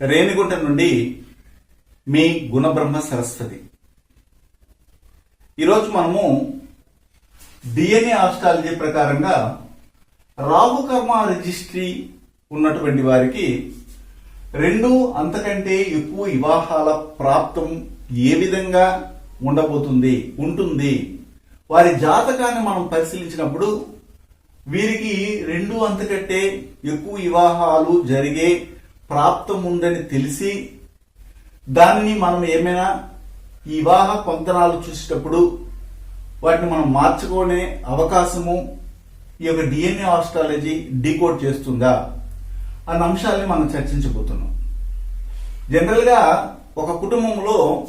రేణిగుంట నుండి మీ గుణబ్రహ్మ సరస్వతి. ఈరోజు మనము డిఎన్ఏ ఆస్ట్రాలజీ ప్రకారంగా రాహుకర్మ రిజిస్ట్రీ ఉన్నటువంటి వారికి రెండు అంతకంటే ఎక్కువ వివాహాల ప్రాప్తం ఏ విధంగా ఉండబోతుంది ఉంటుంది? వారి జాతకాన్ని మనం పరిశీలించినప్పుడు వీరికి రెండు అంతకంటే ఎక్కువ వివాహాలు జరిగే ప్రాప్తం ఉందని తెలిసి దాన్ని మనం ఏమైనా ఈ వివాహ పొంతనాలు చూసేటప్పుడు వాటిని మనం మార్చుకునే అవకాశము ఈ యొక్క డిఎన్ఏ ఆస్ట్రాలజీ డీకోడ్ చేస్తుందా అన్న అంశాలని మనం చర్చించబోతున్నాం. జనరల్గా ఒక కుటుంబంలో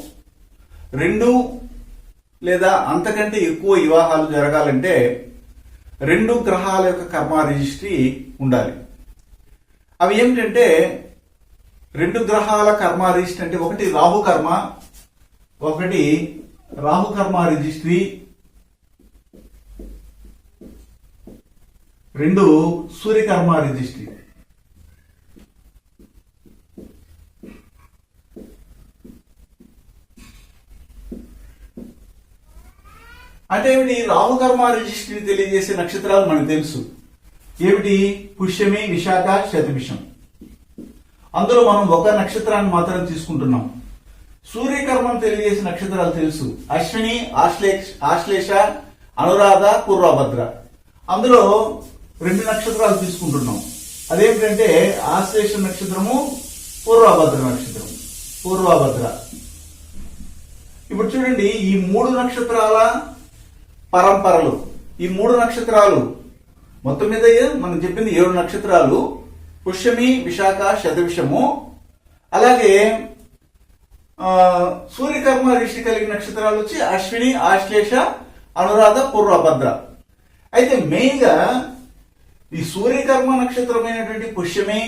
రెండు లేదా అంతకంటే ఎక్కువ వివాహాలు జరగాలంటే రెండు గ్రహాల యొక్క కర్మ రిజిస్ట్రీ ఉండాలి. అవి ఏమిటంటే రెండు గ్రహాల కర్మ రిజిస్ట్రీ అంటే ఒకటి రాహు కర్మ ఒకటి రాహు కర్మ రిజిస్ట్రీ. రెండు సూర్యకర్మ రిజిస్ట్రీ. అంటే ఏమిటి? రాహుకర్మ రిజిస్ట్రీ తెలియజేసే నక్షత్రాలు మనకు తెలుసు. ఏమిటి? పుష్యమి విశాఖ శతభిషం. అందులో మనం ఒక నక్షత్రాన్ని మాత్రం తీసుకుంటున్నాం. సూర్యకర్మను తెలియజేసే నక్షత్రాలు తెలుసు. అశ్విని ఆశ్లేష ఆశ్లేష అనురాధ పూర్వభద్ర అందులో రెండు నక్షత్రాలు తీసుకుంటున్నాం. అదేమిటంటే ఆశ్లేష నక్షత్రము పూర్వభద్ర నక్షత్రం పూర్వభద్ర ఇప్పుడు చూడండి ఈ మూడు నక్షత్రాల పరంపరలు. ఈ మూడు నక్షత్రాలు మొత్తం మీద మనం చెప్పింది ఏడు నక్షత్రాలు. పుష్యమి విశాఖ శతవిషము. అలాగే సూర్యకర్మ రిషి కలిగిన నక్షత్రాలు వచ్చి అశ్విని ఆశ్లేష అనురాధ పూర్వభద్ర. అయితే మెయిన్గా ఈ సూర్యకర్మ నక్షత్రమైనటువంటి పుష్యమి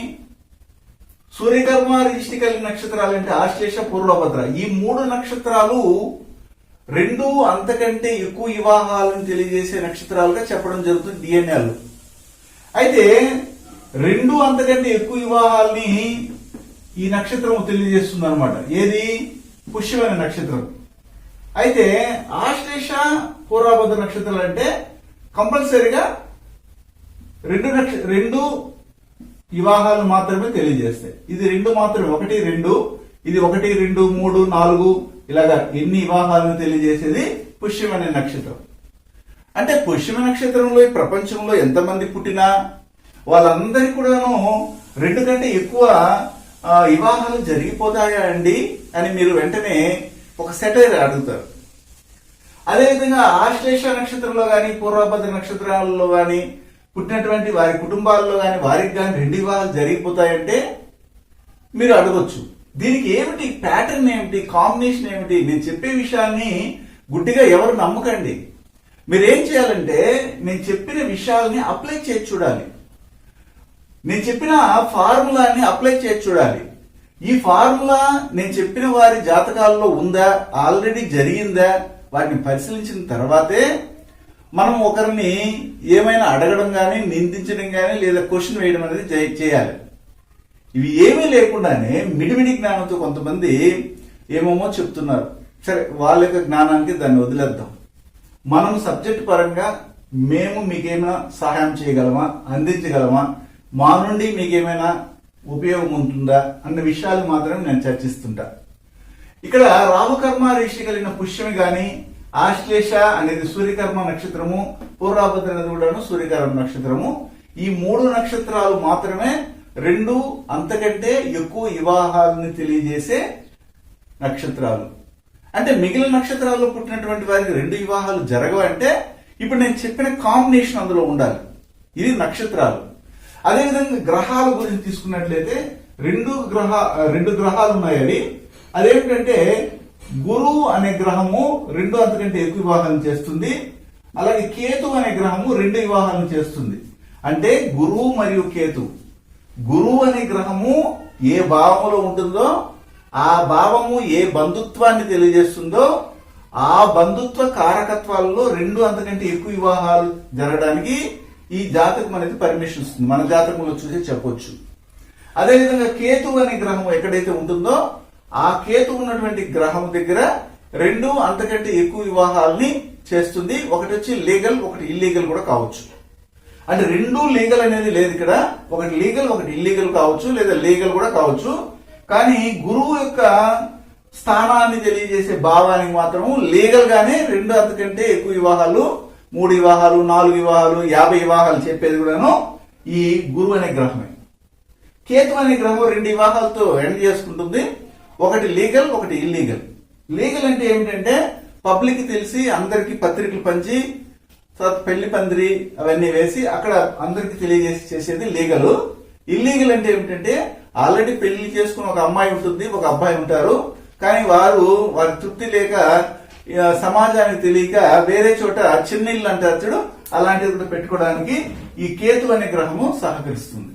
సూర్యకర్మ రిజిస్టి కలిగిన నక్షత్రాలు అంటే ఆశ్లేష పూర్వభద్ర. ఈ మూడు నక్షత్రాలు రెండు అంతకంటే ఎక్కువ వివాహాలను తెలియజేసే నక్షత్రాలుగా చెప్పడం జరుగుతుంది డిఎన్ఏలు అయితే రెండు అంతకంటే ఎక్కువ వివాహాల్ని ఈ నక్షత్రం తెలియజేస్తుంది అనమాట ఏది? పుష్యమైన నక్షత్రం. అయితే ఆశ్లేష పూర్వభద్ర నక్షత్రాలు అంటే కంపల్సరీగా రెండు నక్ష రెండు వివాహాలు మాత్రమే తెలియజేస్తాయి. ఇది రెండు మాత్రమే. ఒకటి రెండు. ఇది ఒకటి రెండు మూడు నాలుగు. ఇలాగా ఎన్ని వివాహాలను తెలియజేసేది? పుష్యం అనే నక్షత్రం. అంటే పుష్యమ నక్షత్రంలో ఈ ప్రపంచంలో ఎంతమంది పుట్టినా వాళ్ళందరికీ కూడాను రెండు కంటే ఎక్కువ వివాహాలు జరిగిపోతాయా అండి అని మీరు వెంటనే ఒక సెటైర్ అడుగుతారు. అదేవిధంగా ఆశ్లేష నక్షత్రంలో కానీ పూర్వభద్ర నక్షత్రాలలో కానీ పుట్టినటువంటి వారి కుటుంబాల్లో కానీ వారికి కానీ రెండు వివాహాలు జరిగిపోతాయంటే మీరు అడగొచ్చు. దీనికి ఏమిటి ప్యాటర్న్ ఏమిటి కాంబినేషన్ ఏమిటి? నేను చెప్పే విషయాన్ని గుడ్డిగా ఎవరు నమ్మకండి. మీరు ఏం చేయాలంటే నేను చెప్పిన విషయాల్ని అప్లై చేసి చూడాలి. నేను చెప్పిన ఫార్ములాని అప్లై చేసి చూడాలి. ఈ ఫార్ములా నేను చెప్పిన వారి జాతకాల్లో ఉందా? ఆల్రెడీ జరిగిందా? వాటిని పరిశీలించిన తర్వాతే మనం ఒకరిని ఏమైనా అడగడం కానీ నిందించడం కానీ లేదా క్వశ్చన్ వేయడం అనేది చేయాలి. ఇవి ఏమీ లేకుండానే మిడిమిడి జ్ఞానంతో కొంతమంది ఏమేమో చెప్తున్నారు. సరే వాళ్ళ యొక్క జ్ఞానానికి దాన్ని వదిలేద్దాం. మనం సబ్జెక్ట్ పరంగా మేము మీకేమైనా సహాయం చేయగలమా? అందించగలమా? మా నుండి మీకేమైనా ఉపయోగం ఉంటుందా అన్న విషయాలు మాత్రం నేను చర్చిస్తుంటా. ఇక్కడ రామకర్మ రేషి కలిగిన పుష్యమి గాని ఆశ్లేష అనేది సూర్యకర్మ నక్షత్రము పూర్వాభద్ర నది కూడాను సూర్యకర్మ నక్షత్రము. ఈ మూడు నక్షత్రాలు మాత్రమే రెండు అంతకంటే ఎక్కువ వివాహాలను తెలియజేసే నక్షత్రాలు. అంటే మిగిలిన నక్షత్రాల్లో పుట్టినటువంటి వారికి రెండు వివాహాలు జరగవంటే ఇప్పుడు నేను చెప్పిన కాంబినేషన్ అందులో ఉండాలి. ఇది నక్షత్రాలు. అదేవిధంగా గ్రహాల గురించి తీసుకున్నట్లయితే రెండు గ్రహ రెండు గ్రహాలు ఉన్నాయి అదేమిటంటే గురువు అనే గ్రహము రెండు అంతకంటే ఎక్కువ వివాహాలను చేస్తుంది. అలాగే కేతు అనే గ్రహము రెండు వివాహాలను చేస్తుంది. అంటే గురువు మరియు కేతు. గురువు అనే గ్రహము ఏ భావములో ఉంటుందో ఆ భావము ఏ బంధుత్వాన్ని తెలియజేస్తుందో ఆ బంధుత్వ కారకత్వాలలో రెండు అంతకంటే ఎక్కువ వివాహాలు జరగడానికి ఈ జాతకం అనేది పర్మిషన్ ఇస్తుంది మన జాతకంలో చూసి చెప్పొచ్చు. అదేవిధంగా కేతు అనే గ్రహం ఎక్కడైతే ఉంటుందో ఆ కేతు ఉన్నటువంటి గ్రహం దగ్గర రెండు అంతకంటే ఎక్కువ వివాహాలని చేస్తుంది. ఒకటి వచ్చి లీగల్ ఒకటి ఇల్లీగల్ కూడా కావచ్చు. అంటే రెండు లీగల్ అనేది లేదు ఇక్కడ. ఒకటి లీగల్ ఒకటి ఇల్లీగల్ కావచ్చు లేదా లీగల్ కూడా కావచ్చు. కానీ గురువు యొక్క స్థానాన్ని తెలియజేసే భావానికి మాత్రం లీగల్ గానే రెండు అంతకంటే ఎక్కువ వివాహాలు మూడు వివాహాలు నాలుగు వివాహాలు యాభై వివాహాలు చెప్పేది కూడాను ఈ గురువు అనే గ్రహమే. కేతు అనే గ్రహం రెండు వివాహాలతో ఎండ్ చేసుకుంటుంది. ఒకటి లీగల్ ఒకటి ఇల్లీగల్ లీగల్ అంటే ఏమిటంటే పబ్లిక్ తెలిసి అందరికీ పత్రికలు పంచి తర్వాత పెళ్ళి పందిరి అవన్నీ వేసి అక్కడ అందరికి తెలియజేసి చేసేది లీగల్. ఇల్లీగల్ అంటే ఏమిటంటే ఆల్రెడీ పెళ్ళి చేసుకుని ఒక అమ్మాయి ఉంటుంది ఒక అబ్బాయి ఉంటారు. కానీ వారు వారి తృప్తి లేక సమాజానికి తెలియక వేరే చోట చిన్న ఇల్లు అంటారు చూడు అలాంటిది కూడా పెట్టుకోవడానికి ఈ కేతు అనే గ్రహము సహకరిస్తుంది.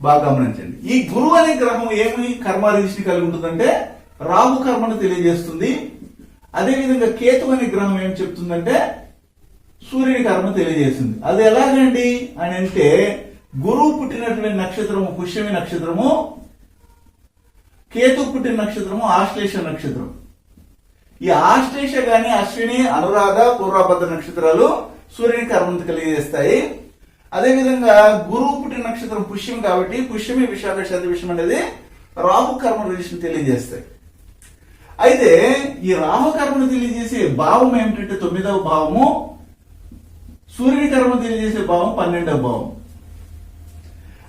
బాగా గమనించండి. ఈ గురువు అనే గ్రహం ఏమి కర్మాధిష్టి కలిగి ఉంటుందంటే రాహు కర్మను తెలియజేస్తుంది. అదేవిధంగా కేతు అనే గ్రహం ఏం చెప్తుందంటే సూర్యుని కర్మ తెలియజేస్తుంది. అది ఎలాగండి అని అంటే గురువు పుట్టినటువంటి నక్షత్రము పుష్యమి నక్షత్రము కేతు పుట్టిన నక్షత్రము ఆశ్లేష నక్షత్రం. ఈ ఆశ్లేష గాని అశ్విని అనురాధ పూర్వభద్ర నక్షత్రాలు సూర్యుని కర్మను కలిగజేస్తాయి. అదేవిధంగా గురువు పుట్టిన నక్షత్రం పుష్యం కాబట్టి పుష్యమి విశాఖ శతవిషం అనేది రాహు కర్మ రిలేషన్ తెలియజేస్తాయి. అయితే ఈ రాహుకర్మను తెలియజేసే భావం ఏమిటంటే తొమ్మిదవ భావము సూర్యుని కర్మ తెలియజేసే భావం పన్నెండవ భావం.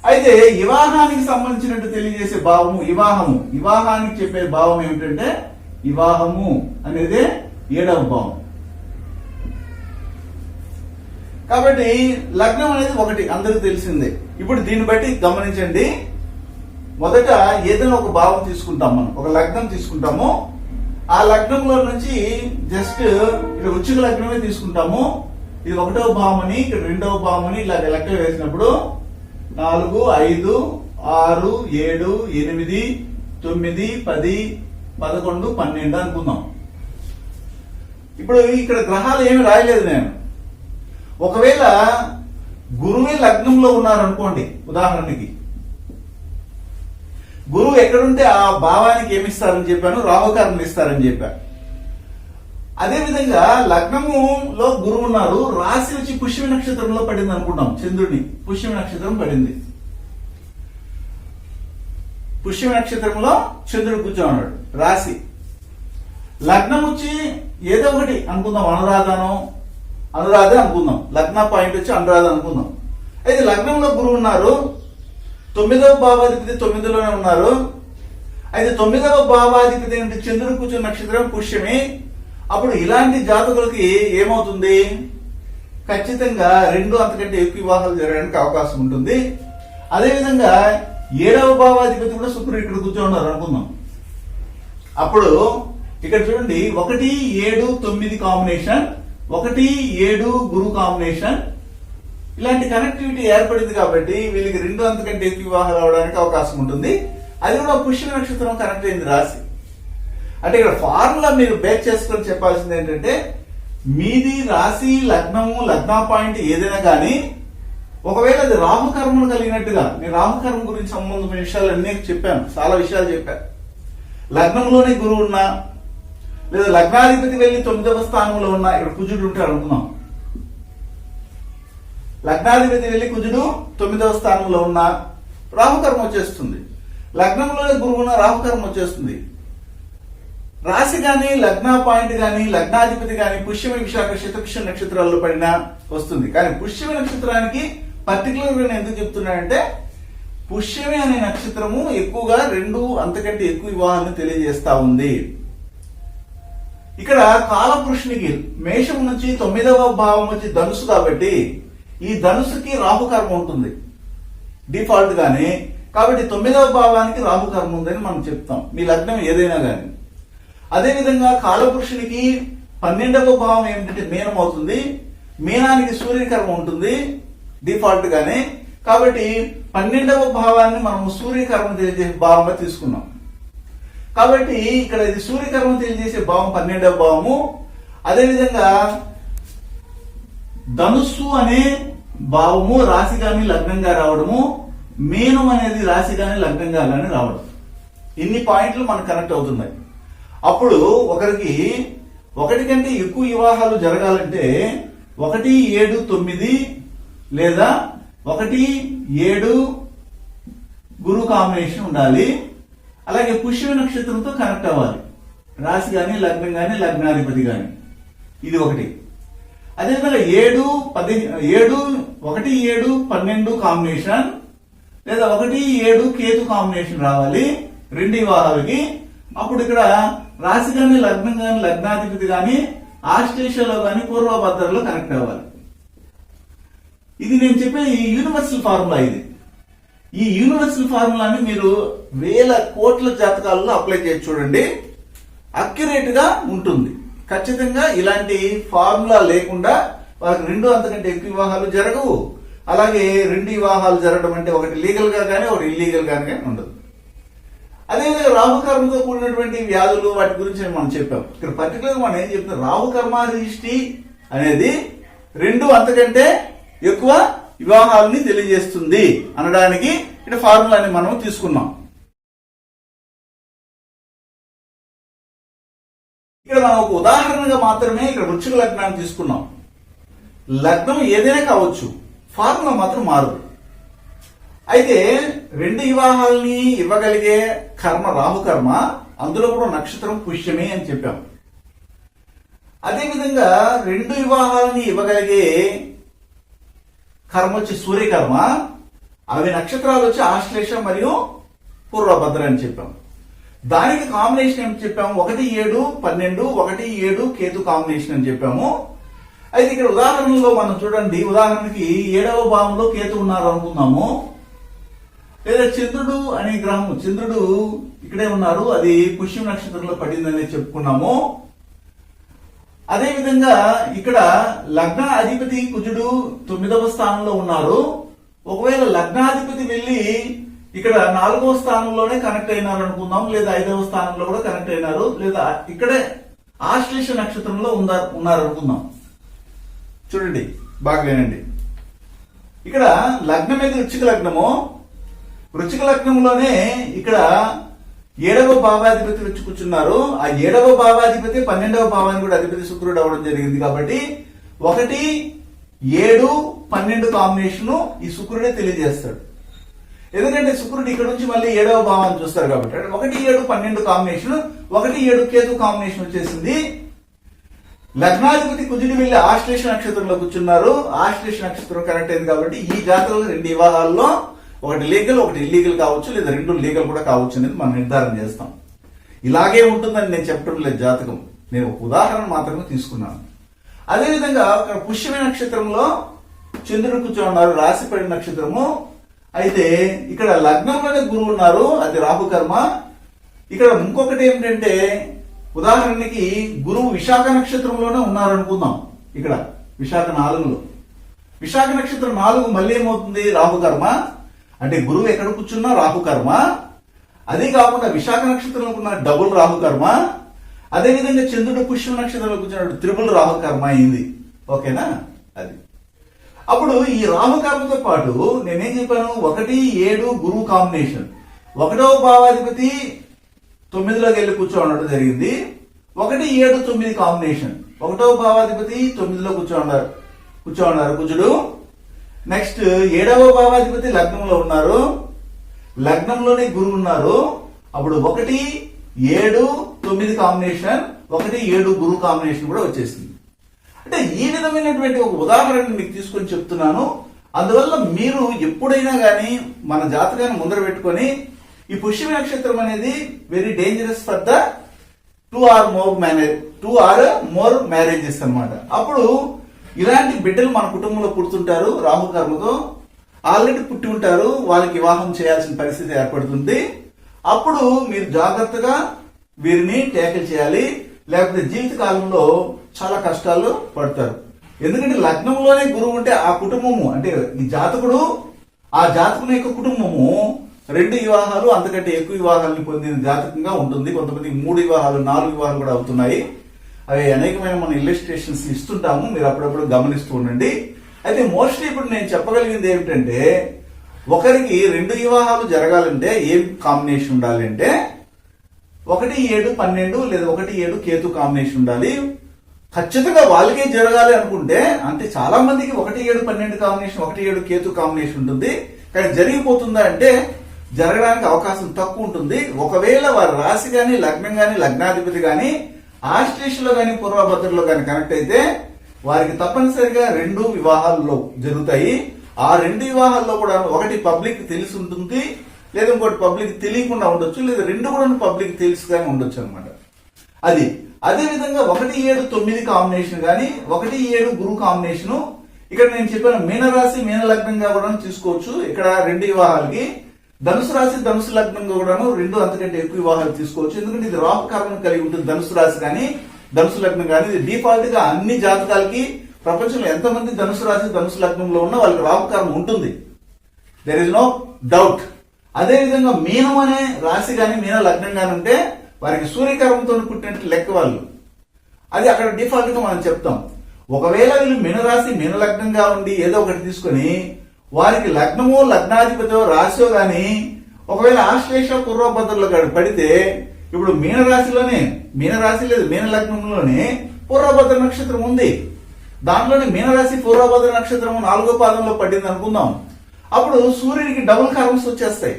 అయితే వివాహానికి సంబంధించినట్టు తెలియజేసే భావము వివాహము. వివాహానికి చెప్పే భావం ఏమిటంటే వివాహము అనేది ఏడవ భావం. కాబట్టి లగ్నం అనేది ఒకటి అందరికి తెలిసిందే. ఇప్పుడు దీన్ని బట్టి గమనించండి. మొదట ఏదైనా ఒక భావం తీసుకుంటాం మనం ఒక లగ్నం తీసుకుంటాము. ఆ లగ్నంలో నుంచి జస్ట్ ఇక్కడ వృచ్చిక లగ్నమే తీసుకుంటాము. ఇది ఒకటవ భావమని ఇక్కడ రెండవ భావమని ఇలా లెక్క వేసినప్పుడు నాలుగు ఐదు ఆరు ఏడు ఎనిమిది తొమ్మిది పది పదకొండు పన్నెండు అనుకుందాం. ఇప్పుడు ఇక్కడ గ్రహాలు ఏమి రాయలేదు నేను. ఒకవేళ గురువే లగ్నంలో ఉన్నారనుకోండి ఉదాహరణకి. గురువు ఎక్కడుంటే ఆ భావానికి ఏమిస్తారని చెప్పాను రాహుకారం ఇస్తారని చెప్పాను. అదేవిధంగా లగ్నములో గురువు ఉన్నారు రాశి వచ్చి పుష్యమి నక్షత్రంలో పడింది అనుకుంటాం చంద్రుడిని. పుష్యమి నక్షత్రం పడింది. పుష్యమి నక్షత్రంలో చంద్రుడు కూర్చోన్నాడు రాశి లగ్నం వచ్చి ఏదో ఒకటి అనుకుందాం అనురాధనో. అనురాధ అనుకుందాం. లగ్న పాయింట్ వచ్చి అనురాధ అనుకుందాం. అయితే లగ్నంలో గురువు ఉన్నారు. తొమ్మిదవ భావాధిపతి తొమ్మిదిలోనే ఉన్నారు. అయితే తొమ్మిదవ భావాధిపతి అంటే చంద్రుడు కూర్చున్న నక్షత్రం పుష్యమి. అప్పుడు ఇలాంటి జాతకులకి ఏమవుతుంది? ఖచ్చితంగా రెండు అంతకంటే ఎక్కువ వివాహాలు జరగడానికి అవకాశం ఉంటుంది. అదేవిధంగా ఏడవ భావాధిపతి కూడా శుక్రుడు ఇక్కడ కూర్చొని ఉన్నారు అనుకుందాం. అప్పుడు ఇక్కడ చూడండి ఒకటి ఏడు తొమ్మిది కాంబినేషన్ ఒకటి ఏడు గురు కాంబినేషన్ ఇలాంటి కనెక్టివిటీ ఏర్పడింది కాబట్టి వీళ్ళకి రెండు అంతకంటే ఎక్కువ వివాహాలు అవడానికి అవకాశం ఉంటుంది. అది కూడా పుష్య నక్షత్రం కనెక్ట్ అయింది రాశి. అంటే ఇక్కడ ఫార్ములా మీరు బేక్ చేసుకొని చెప్పాల్సింది ఏంటంటే మీది రాశి లగ్నము లగ్న పాయింట్ ఏదైనా కానీ ఒకవేళ అది రామకర్మను కలిగినట్టుగా నేను రామకర్మ గురించి సంబంధమైన విషయాలు అన్నీ చెప్పాను చాలా విషయాలు చెప్పాను. లగ్నంలోనే గురువు ఉన్నా లేదా లగ్నాధిపతి వెళ్ళి తొమ్మిదవ స్థానంలో ఉన్నా ఇక్కడ కుజుడు ఉంటాడు అనుకున్నాం లగ్నాధిపతి వెళ్ళి కుజుడు తొమ్మిదవ స్థానంలో ఉన్న రాహుకర్మ వచ్చేస్తుంది. లగ్నంలోనే గురువు ఉన్న రాహుకర్మ వచ్చేస్తుంది. రాశి కానీ లగ్న పాయింట్ కానీ లగ్నాధిపతి కానీ పుష్యమి విశాఖ శతభిష నక్షత్రాల్లో పడినా వస్తుంది. కానీ పుష్యమి నక్షత్రానికి పర్టికులర్గా నేను ఎందుకు చెప్తున్నానంటే పుష్యమి అనే నక్షత్రము ఎక్కువగా రెండు అంతకంటే ఎక్కువ వివాహాన్ని తెలియజేస్తా ఉంది. ఇక్కడ కాలపురుషునికి మేషం నుంచి తొమ్మిదవ భావం వచ్చి ధనుసు కాబట్టి ఈ ధనుసుకి రాహుకర్మ ఉంటుంది. డిఫాల్ట్ గానే. కాబట్టి తొమ్మిదవ భావానికి రాహుకర్మ ఉందని మనం చెప్తాం. మీ లగ్నం ఏదైనా కానీ అదేవిధంగా కాలపురుషునికి పన్నెండవ భావం ఏమిటంటే మీనం అవుతుంది. మీనానికి సూర్యకర్మ ఉంటుంది. డిఫాల్ట్ గానే. కాబట్టి పన్నెండవ భావాన్ని మనం సూర్యకర్మ తెలియజేసే భావంగా తీసుకున్నాం. కాబట్టి ఇక్కడ ఇది సూర్యకర్మ తెలియజేసే భావం పన్నెండవ భావము. అదేవిధంగా ధనుస్సు అనే భావము రాశి కానీ లగ్నంగా రావడము మీనం అనేది రాశి కానీ లగ్నంగా కానీ రావడం. ఇన్ని పాయింట్లు మనకు కనెక్ట్ అవుతున్నాయి. అప్పుడు ఒకరికి ఒకటి కంటే ఎక్కువ వివాహాలు జరగాలంటే ఒకటి ఏడు తొమ్మిది లేదా ఒకటి ఏడు గురు కాంబినేషన్ ఉండాలి. అలాగే పుష్య నక్షత్రంతో కనెక్ట్ అవ్వాలి. రాశి కానీ లగ్నం కానీ లగ్నాధిపతి కానీ ఇది ఒకటి. అదేవిధంగా ఏడు పది ఏడు ఒకటి ఏడు పన్నెండు కాంబినేషన్ లేదా ఒకటి ఏడు కేతు కాంబినేషన్ రావాలి. రెండు వివాహాలకి అప్పుడు ఇక్కడ రాశి కానీ లగ్నం కానీ లగ్నాధిపతి కానీ ఆస్ట్రేషియాలో కానీ పూర్వభద్రలో కనెక్ట్ అవ్వాలి. ఇది నేను చెప్పే ఈ యూనివర్సల్ ఫార్ములా ఇది. ఈ యూనివర్సల్ ఫార్ములాని మీరు వేల కోట్ల జాతకాలలో అప్లై చేసి చూడండి. అక్యురేట్గా ఉంటుంది. ఖచ్చితంగా ఇలాంటి ఫార్ములా లేకుండా వారికి రెండు అంతకంటే ఎక్కువ వివాహాలు జరగవు. అలాగే రెండు వివాహాలు జరగడం అంటే ఒకటి లీగల్గా కానీ ఒకటి ఇల్లీగల్గా కానీ ఉండదు. అదేవిధంగా రాహుకర్మతో కూడినటువంటి వ్యాధులు వాటి గురించి మనం చెప్పాం. ఇక్కడ పర్టికులర్ మనం ఏం చెప్తున్నాం? రాహుకర్మ రిష్టి అనేది రెండు అంతకంటే ఎక్కువ వివాహాలని తెలియజేస్తుంది అనడానికి ఇక్కడ ఫార్ములాని మనం తీసుకున్నాం. ఇక్కడ మనం ఒక ఉదాహరణగా మాత్రమే ఇక్కడ వృక్షిక లగ్నాన్ని తీసుకున్నాం. లగ్నం ఏదైనా కావచ్చు ఫార్ములా మాత్రం మారదు. అయితే రెండు వివాహాలని ఇవ్వగలిగే కర్మ రాహుకర్మ అందులో కూడా నక్షత్రం పుష్యమే అని చెప్పాం. అదేవిధంగా రెండు వివాహాలని ఇవ్వగలిగే కర్మ వచ్చి సూర్యకర్మ అవి నక్షత్రాలు వచ్చి ఆశ్లేష మరియు పూర్వభద్ర అని చెప్పాం. దానికి కాంబినేషన్ ఏమి చెప్పాము? ఒకటి ఏడు పన్నెండు ఒకటి ఏడు కేతు కాంబినేషన్ అని చెప్పాము. అయితే ఇక్కడ ఉదాహరణలో మనం చూడండి ఉదాహరణకి ఏడవ భావంలో కేతు ఉన్నారు అనుకుందాము. లేదా చంద్రుడు అనే గ్రహము చంద్రుడు ఇక్కడే ఉన్నారు అది పుష్యం నక్షత్రంలో పడిందని చెప్పుకున్నాము. అదే విధంగా ఇక్కడ లగ్న అధిపతి కుజుడు తొమ్మిదవ స్థానంలో ఉన్నారు. ఒకవేళ లగ్నాధిపతి వెళ్ళి ఇక్కడ నాలుగవ స్థానంలోనే కనెక్ట్ అయినారు అనుకుందాం లేదా ఐదవ స్థానంలో కూడా కనెక్ట్ అయినారు లేదా ఇక్కడే ఆశ్లేష నక్షత్రంలో ఉన్నారు ఉన్నారు అనుకుందాం. చూడండి బాగా వినండి. ఇక్కడ లగ్నం మీద వృచ్చిక లగ్నము? వృచ్చిక లగ్నంలోనే ఇక్కడ ఏడవ భావాధిపతి వచ్చి కూర్చున్నారు. ఆ ఏడవ భావాధిపతి పన్నెండవ భావాన్ని కూడా అధిపతి శుక్రుడు అవడం జరిగింది కాబట్టి ఒకటి ఏడు పన్నెండు కాంబినేషన్ ఈ శుక్రుడే తెలియజేస్తాడు. ఎందుకంటే శుక్రుడు ఇక్కడ నుంచి మళ్ళీ ఏడవ భావాన్ని చూస్తారు కాబట్టి. ఒకటి ఏడు పన్నెండు కాంబినేషన్ ఒకటి ఏడు కేతు కాంబినేషన్ వచ్చేసింది. లగ్నాధిపతి కుజుడు వెళ్ళి ఆశ్లేష నక్షత్రంలో కూర్చున్నారు. ఆశ్లేష నక్షత్రం కరెక్ట్ అయింది కాబట్టి ఈ జాతరలో రెండు వివాహాల్లో ఒకటి లీగల్ ఒకటి ఇల్లీగల్ కావచ్చు లేదా రెండు లీగల్ కూడా కావచ్చు అనేది మనం నిర్ధారణ చేస్తాం. ఇలాగే ఉంటుందని నేను చెప్పడం లేదు జాతకం. నేను ఒక ఉదాహరణ మాత్రమే తీసుకున్నాను. అదేవిధంగా అక్కడ పుష్యమి నక్షత్రంలో చంద్రుడు కూర్చోన్నారు రాశిపడి నక్షత్రము. అయితే ఇక్కడ లగ్నంలోనే గురువు ఉన్నారు అది రాహుకర్మ ఇక్కడ ఇంకొకటి ఏమిటంటే ఉదాహరణకి గురువు విశాఖ నక్షత్రంలోనే ఉన్నారు అనుకుందాం ఇక్కడ విశాఖ నాలుగులో. విశాఖ నక్షత్రం నాలుగు మళ్ళీ ఏమవుతుంది? రాహుకర్మ అంటే గురువు ఎక్కడ కూర్చున్నా రాహుకర్మ అదే కాకుండా విశాఖ నక్షత్రంలో ఉన్న డబుల్ రాహుకర్మ అదేవిధంగా చంద్రుడు పుష్య నక్షత్రంలో కూర్చున్నట్టు త్రిబుల్ రాహుకర్మ అయింది. ఓకేనా? అది. అప్పుడు ఈ రాహుకర్మతో పాటు నేనేం చెప్పాను? ఒకటి ఏడు గురువు కాంబినేషన్. ఒకటవ భావాధిపతి తొమ్మిదిలోకి వెళ్ళి కూర్చోవడం జరిగింది. ఒకటి ఏడు తొమ్మిది కాంబినేషన్. ఒకటవ భావాధిపతి తొమ్మిదిలో కూర్చోన్నారు కూర్చోన్నారు కుజుడు. నెక్స్ట్ ఏడవ భావాధిపతి లగ్నంలో ఉన్నారు. లగ్నంలోనే గురువు ఉన్నారు. అప్పుడు ఒకటి ఏడు తొమ్మిది కాంబినేషన్ ఒకటి ఏడు గురు కాంబినేషన్ కూడా వచ్చేసింది. అంటే ఈ విధమైనటువంటి ఒక ఉదాహరణ మీకు తీసుకొని చెప్తున్నాను. అందువల్ల మీరు ఎప్పుడైనా కానీ మన జాతకాన్ని ముందర పెట్టుకొని ఈ పుష్యమి నక్షత్రం అనేది very dangerous for the two or more marriage two or more marriages అన్నమాట. అప్పుడు ఇలాంటి బిడ్డలు మన కుటుంబంలో పుడుతుంటారు రాహుకర్మతో ఆల్రెడీ పుట్టి ఉంటారు వాళ్ళకి వివాహం చేయాల్సిన పరిస్థితి ఏర్పడుతుంది. అప్పుడు మీరు జాగ్రత్తగా వీరిని ట్యాకిల్ చేయాలి లేకపోతే జీవిత కాలంలో చాలా కష్టాలు పడతారు. ఎందుకంటే లగ్నంలోనే గురువు ఉంటే ఆ కుటుంబము అంటే ఈ జాతకుడు ఆ జాతకుని యొక్క కుటుంబము రెండు వివాహాలు అంతకంటే ఎక్కువ వివాహాలను పొందిన జాతకంగా ఉంటుంది. కొంతమంది మూడు వివాహాలు నాలుగు వివాహాలు కూడా అవుతున్నాయి. అవి అనేకమైన మన ఇల్లస్ట్రేషన్స్ ఇస్తుంటాము మీరు అప్పుడప్పుడు గమనిస్తూ ఉండండి. అయితే మోస్ట్లీ ఇప్పుడు నేను చెప్పగలిగింది ఏమిటంటే ఒకరికి రెండు వివాహాలు జరగాలంటే ఏం కాంబినేషన్ ఉండాలి అంటే ఒకటి ఏడు పన్నెండు లేదా ఒకటి ఏడు కేతు కాంబినేషన్ ఉండాలి. ఖచ్చితంగా వాళ్ళకే జరగాలి అనుకుంటే అంటే చాలా మందికి ఒకటి ఏడు పన్నెండు కాంబినేషన్ ఒకటి ఏడు కేతు కాంబినేషన్ ఉంటుంది. కానీ జరిగిపోతుందా అంటే జరగడానికి అవకాశం తక్కువ ఉంటుంది. ఒకవేళ వారి రాశి కానీ లగ్నం కానీ లగ్నాధిపతి కానీ ఆస్ట్రేషన్లో కానీ పూర్వభద్రలో కానీ కనెక్ట్ అయితే వారికి తప్పనిసరిగా రెండు వివాహాల్లో జరుగుతాయి. ఆ రెండు వివాహాల్లో కూడా ఒకటి పబ్లిక్ తెలిసి ఉంటుంది లేదా ఇంకోటి పబ్లిక్ తెలియకుండా ఉండొచ్చు లేదా రెండు కూడా పబ్లిక్ తెలుసుగానే ఉండొచ్చు అనమాట అది అదే విధంగా ఒకటి ఏడు తొమ్మిది కాంబినేషన్ కానీ ఒకటి ఏడు గురు కాంబినేషన్ ఇక్కడ నేను చెప్పాను మీనరాశి మీన లగ్నంగా కూడా తీసుకోవచ్చు. ఇక్కడ రెండు వివాహాలకి ధనుసు రాశి ధనుసు లగ్నంగా కూడాను రెండు అంతకంటే ఎక్కువ వివాహాలు తీసుకోవచ్చు. ఎందుకంటే ఇది రాహు కారణం కలిగి ఉంటుంది ధనుసు రాశి కానీ ధనుసు లగ్నం కానీ. ఇది డిఫాల్ట్గా అన్ని జాతకాలకి ప్రపంచంలో ఎంతమంది ధనుసు రాశి ధనుసు లగ్నంలో ఉన్నా వాళ్ళకి రాహు కారణం ఉంటుంది. దెర్ ఇస్ నో డౌట్ అదే విధంగా మీనం అనే రాశి కానీ మీన లగ్నం కానీ ఉంటే వారికి సూర్యకర్మంతో పుట్టినట్టు లెక్క వాళ్ళు. అది అక్కడ డిఫాల్ట్గా మనం చెప్తాం. ఒకవేళ వీళ్ళు మీనరాశి మీన లగ్నంగా ఉండి ఏదో ఒకటి తీసుకొని వారికి లగ్నమో లగ్నాధిపతో రాశో గాని ఒకవేళ ఆశ్లేష పూర్వభద్రలో పడితే ఇప్పుడు మీనరాశిలోనే మీనరాశి లేదు మీన లగ్నంలోనే పూర్వభద్ర నక్షత్రం ఉంది. దాంట్లోనే మీనరాశి పూర్వభద్ర నక్షత్రము నాలుగో పాదంలో పడింది అనుకుందాం. అప్పుడు సూర్యుడికి డబుల్ కర్మస్ వచ్చేస్తాయి.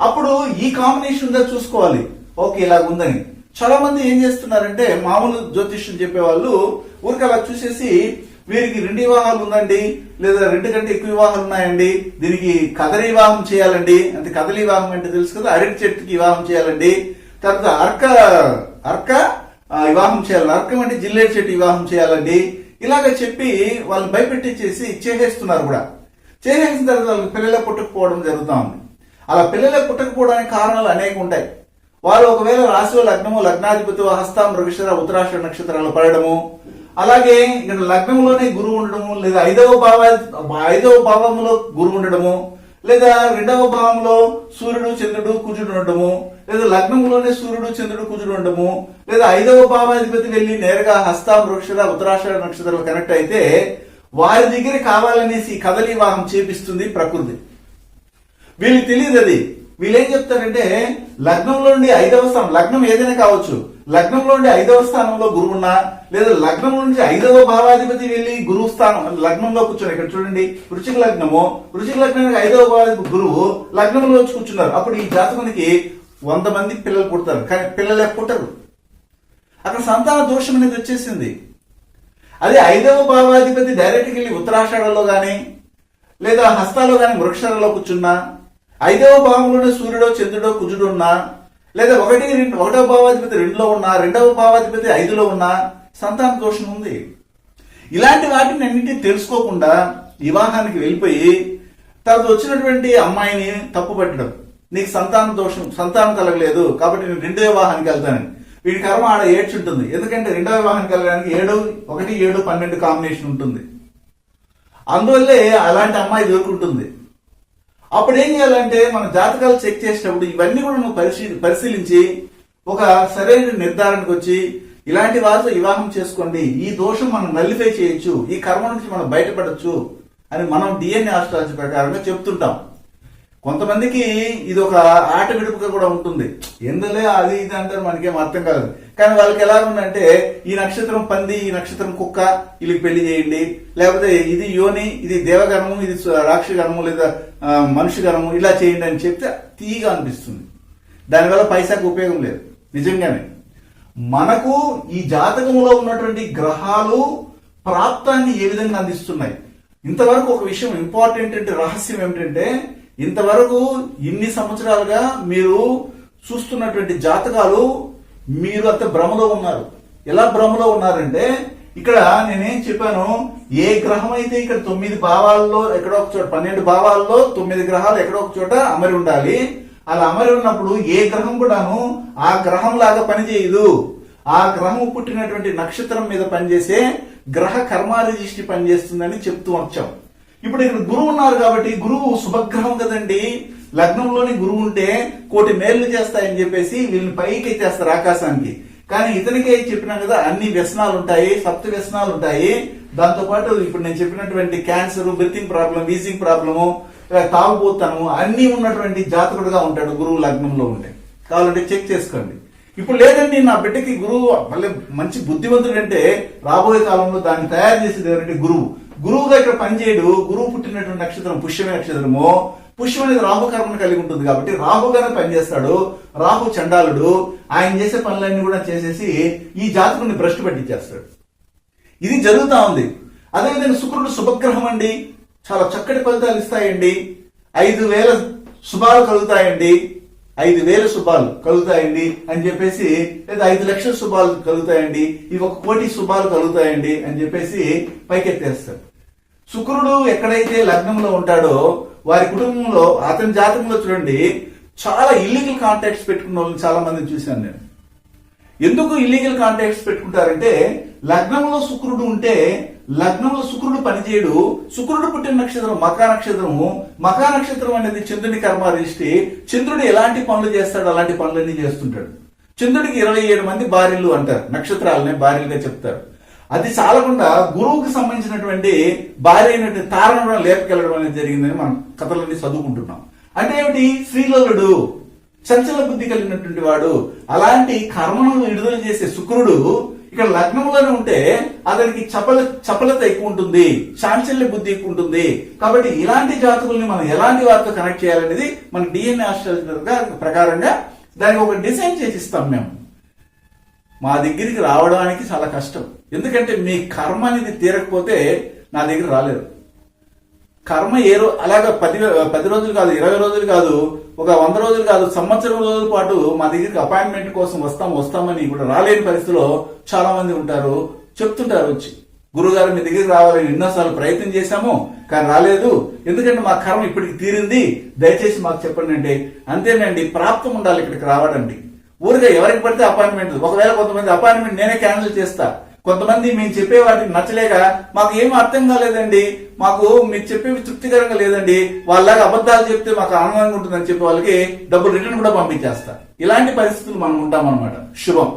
అప్పుడు ఈ కాంబినేషన్ ఉందా చూసుకోవాలి. ఓకే ఇలాగ ఉందని. చాలా మంది ఏం చేస్తున్నారంటే మామూలు జ్యోతిష్యం చెప్పేవాళ్ళు ఊరికి అలా చూసేసి వీరికి రెండు వివాహాలు ఉందండి లేదా రెండు కంటే ఎక్కువ వివాహాలు ఉన్నాయండి. దీనికి కదలి వివాహం చేయాలండి. అంటే కదలి వివాహం అంటే తెలుసు కదా అరటి చెట్టుకి వివాహం చేయాలండి. తర్వాత అర్క అర్క వివాహం చేయాలి అర్కం అంటే జిల్లేడు చెట్టు వివాహం చేయాలండి. ఇలాగ చెప్పి వాళ్ళని భయపెట్టించేసి చేసేస్తున్నారు కూడా. చేసేసిన తర్వాత వాళ్ళకి పిల్లలే పుట్టకపోవడం జరుగుతూ ఉంది. అలా పిల్లలే పుట్టకపోవడానికి కారణాలు అనేక ఉంటాయి. వారు ఒకవేళ రాశిలో లగ్నము లగ్నాధిపతి హస్త మృగశిర ఉత్తరాష్ట్ర నక్షత్రాలు పడడము అలాగే ఇక్కడ లగ్నంలోనే గురువు ఉండడము లేదా ఐదవ భావ ఐదవ భావంలో గురువు ఉండడము లేదా రెండవ భావంలో సూర్యుడు చంద్రుడు కుజుడు ఉండడము లేదా లగ్నంలోనే సూర్యుడు చంద్రుడు కుజుడు ఉండడము లేదా ఐదవ భావాధిపతి వెళ్ళి నేరుగా హస్త వృక్షర ఉత్తరాషాఢ నక్షత్రాలు కనెక్ట్ అయితే వారి దగ్గర కావాలనేసి ఈ కదలి చేపిస్తుంది ప్రకృతి. వీళ్ళకి తెలియదు అది. వీళ్ళు ఏం చెప్తారంటే లగ్నంలో నుండి ఐదవ స్థానం లగ్నం ఏదైనా కావచ్చు లగ్నంలో నుండి ఐదవ స్థానంలో గురువు ఉన్నా లేదా లగ్నం నుంచి ఐదవ భావాధిపతి వెళ్ళి గురువు స్థానం లగ్నంలో కూర్చున్నారు. ఇక్కడ చూడండి వృచిక లగ్నము వృచిక లగ్నానికి ఐదవ భావాధిపతి గురువు లగ్నంలో వచ్చి కూర్చున్నారు. అప్పుడు ఈ జాతకునికి వంద మంది పిల్లలు పుడతారు. కానీ పిల్లలు పుట్టరు. అక్కడ సంతాన దోషం అనేది వచ్చేసింది. అదే ఐదవ భావాధిపతి డైరెక్ట్కి వెళ్ళి ఉత్తరాషాఢలో కానీ లేదా హస్తాలో కానీ వృక్షాలలో కూర్చున్నా ఐదవ భావంలోనే సూర్యుడో చంద్రుడో కుజుడు ఉన్నా లేదా ఒకటి రెండు ఒకటవ భావాధిపతి రెండులో ఉన్నా రెండవ భావాధిపతి ఐదులో ఉన్నా సంతాన దోషం ఉంది. ఇలాంటి వాటిని అన్నింటినీ తెలుసుకోకుండా వివాహానికి వెళ్ళిపోయి తర్వాత వచ్చినటువంటి అమ్మాయిని తప్పు పట్టడం. నీకు సంతాన దోషం సంతానం కలగలేదు కాబట్టి నేను రెండో వివాహానికి వెళ్తానని. వీడి కర్మ ఆడ ఏడ్చుంటుంది ఎందుకంటే రెండో వివాహానికి వెళ్ళడానికి ఏడు ఒకటి ఏడు పన్నెండు కాంబినేషన్ ఉంటుంది. అందువల్లే అలాంటి అమ్మాయి దొరుకుంటుంది అప్పుడు ఏం చేయాలంటే మన జాతకాలు చెక్ చేసేటప్పుడు ఇవన్నీ కూడా నువ్వు పరిశీలి పరిశీలించి ఒక సరైన నిర్ధారణకు వచ్చి ఇలాంటి వారితో వివాహం చేసుకోండి. ఈ దోషం మనం నల్లిఫై చేయొచ్చు. ఈ కర్మ నుంచి మనం బయటపడచ్చు అని మనం డిఎన్ఏ ఆస్ట్రాలజీ ప్రకారంగా చెప్తుంటాం. కొంతమందికి ఇది ఒక ఆట విడుపుగా కూడా ఉంటుంది. ఎందులే అది ఇది అంటారు మనకేం అర్థం కాదు. కానీ వాళ్ళకి ఎలా ఉందంటే ఈ నక్షత్రం పంది ఈ నక్షత్రం కుక్క వీళ్ళకి పెళ్ళి చేయండి. లేకపోతే ఇది యోని ఇది దేవగణము ఇది రాక్షగణము లేదా మనుషు గణము ఇలా చేయండి అని చెప్తే తీగా అనిపిస్తుంది. దానివల్ల పైసాకు ఉపయోగం లేదు. నిజంగానే. మనకు ఈ జాతకంలో ఉన్నటువంటి గ్రహాలు ప్రాప్తాన్ని ఏ విధంగా అందిస్తున్నాయి? ఇంతవరకు ఒక విషయం ఇంపార్టెంట్ అంటే రహస్యం ఏమిటంటే ఇంతవరకు ఇన్ని సంవత్సరాలుగా మీరు చూస్తున్నటువంటి జాతకాలు మీరు అంత భ్రమలో ఉన్నారు. ఎలా భ్రమలో ఉన్నారంటే ఇక్కడ నేనేం చెప్పాను ఏ గ్రహం అయితే ఇక్కడ తొమ్మిది భావాల్లో ఎక్కడో ఒక చోట పన్నెండు భావాల్లో తొమ్మిది గ్రహాలు ఎక్కడో ఒక చోట అమరి ఉండాలి. అలా అమరి ఉన్నప్పుడు ఏ గ్రహం కూడాను ఆ గ్రహం లాగా పనిచేయదు. ఆ గ్రహం పుట్టినటువంటి నక్షత్రం మీద పనిచేసే గ్రహ కర్మారిజిష్టి పనిచేస్తుందని చెప్తూ వచ్చాం. ఇప్పుడు ఇక్కడ గురువు ఉన్నారు కాబట్టి గురువు శుభగ్రహం కదండి. లగ్నంలోని గురువు ఉంటే కోటి మేళ్ళు చేస్తాయని చెప్పేసి వీళ్ళని పైకి చేస్తారు ఆకాశానికి. కానీ ఇతనికే చెప్పినాం కదా అన్ని వ్యసనాలు ఉంటాయి సప్త వ్యసనాలు ఉంటాయి. దాంతోపాటు ఇప్పుడు నేను చెప్పినటువంటి cancer breathing problem wheezing problem తాగుబోతాను అన్ని ఉన్నటువంటి జాతకుడుగా ఉంటాడు గురువు లగ్నంలో ఉంటే. కావాలంటే చెక్ చేసుకోండి. ఇప్పుడు లేదండి నా బిడ్డకి గురువు మళ్ళీ మంచి బుద్ధివంతుడు అంటే రాబోయే కాలంలో దాన్ని తయారు చేసేది ఎవరంటే గురువు. గురువుగా ఇక్కడ పనిచేయడు. గురువు పుట్టినటువంటి నక్షత్రం పుష్యమే నక్షత్రము. పుష్యం అనేది రాహుకర్మను కలిగి ఉంటుంది కాబట్టి రాహుగానే పనిచేస్తాడు. రాహు చండాలుడు. ఆయన చేసే పనులన్నీ కూడా చేసేసి ఈ జాతకుని భ్రష్టు పట్టించేస్తాడు. ఇది జరుగుతూ ఉంది. అదేవిధంగా శుక్రుడు శుభగ్రహం అండి. చాలా చక్కటి ఫలితాలు ఇస్తాయండి. ఐదు వేల శుభాలు కలుగుతాయండి. ఐదు వేల శుభాలు కలుగుతాయండి అని చెప్పేసి లేదా ఐదు లక్షల శుభాలు కలుగుతాయండి ఇవి ఒక కోటి శుభాలు కలుగుతాయండి అని చెప్పేసి పైకెత్తేస్తారు. శుక్రుడు ఎక్కడైతే లగ్నంలో ఉంటాడో వారి కుటుంబంలో అతని జాతకంలో చూడండి చాలా ఇల్లీగల్ కాంటాక్ట్స్ పెట్టుకున్న వాళ్ళని చాలా మందిని చూశాను నేను. ఎందుకు ఇల్లీగల్ కాంటాక్ట్స్ పెట్టుకుంటారంటే లగ్నంలో శుక్రుడు ఉంటే లగ్నంలో శుక్రుడు పనిచేయడు. శుక్రుడు పుట్టిన నక్షత్రం మకా నక్షత్రము. మకా నక్షత్రం అనేది చంద్రుని కర్మ రిష్టి చంద్రుడు ఎలాంటి పనులు చేస్తాడు అలాంటి పనులన్నీ చేస్తుంటాడు. చంద్రుడికి ఇరవై ఏడు మంది భార్యలు అంటారు. నక్షత్రాలనే భార్యలుగా చెప్తారు. అది చాలకుండా గురువుకి సంబంధించినటువంటి భార్య అయినటువంటి తారను లేపకెళ్ళడం అనేది జరిగిందని మనం కథలన్నీ చదువుకుంటున్నాం. అంటే ఏమిటి? శ్రీలోలుడు. చంచల బుద్ధి కలిగినటువంటి వాడు. అలాంటి కర్మను విడుదల చేసే శుక్రుడు ఇక్కడ లగ్నంలోనే ఉంటే అతనికి చపల చపలత ఎక్కువ ఉంటుంది చాంచల్య బుద్ధి ఎక్కువ ఉంటుంది. కాబట్టి ఇలాంటి జాతకుల్ని మనం ఎలాంటి వారితో కనెక్ట్ చేయాలనేది మన డిఎన్ఏ ఆస్ట్రాలజీ ప్రకారంగా దానికి ఒక డిజైన్ చేసి ఇస్తాం మేము. మా దగ్గరికి రావడానికి చాలా కష్టం. ఎందుకంటే మీ కర్మ అనేది తీరకపోతే నా దగ్గర రాలేదు. కర్మ ఏ రో అలాగా పది పది రోజులు కాదు ఇరవై రోజులు కాదు ఒక వంద రోజులు కాదు సంవత్సరం రోజుల పాటు మా దగ్గరికి అపాయింట్మెంట్ కోసం వస్తాం వస్తామని కూడా రాలేని పరిస్థితిలో చాలా మంది ఉంటారు చెప్తుంటారు వచ్చి. గురుగారు మీ దగ్గరికి రావాలని ఎన్నోసార్లు ప్రయత్నం చేశాము కానీ రాలేదు. ఎందుకంటే మా కర్మ ఇప్పటికి తీరింది. దయచేసి మాకు చెప్పండి అంటే అంతేనండి ప్రాప్తం ఉండాలి ఇక్కడికి రావడండి ఊరిగా ఎవరికి పడితే అపాయింట్మెంట్ ఒకవేళ కొంతమంది అపాయింట్మెంట్ నేనే క్యాన్సిల్ చేస్తా. కొంతమంది మేము చెప్పే వాటికి నచ్చలేక మాకు ఏం అర్థం కాలేదండి. మాకు మీరు చెప్పేవి తృప్తికరంగా లేదండి. వాళ్ళలాగా అబద్ధాలు చెప్తే మాకు ఆనందంగా ఉంటుందని చెప్పే వాళ్ళకి డబ్బులు రిటర్న్ కూడా పంపించేస్తారు ఇలాంటి పరిస్థితులు మనం ఉంటామన్నమాట. శుభం.